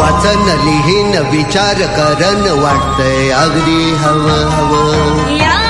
वाचन लिहीन विचार करन वाटतंय. अगदी हवं हवं.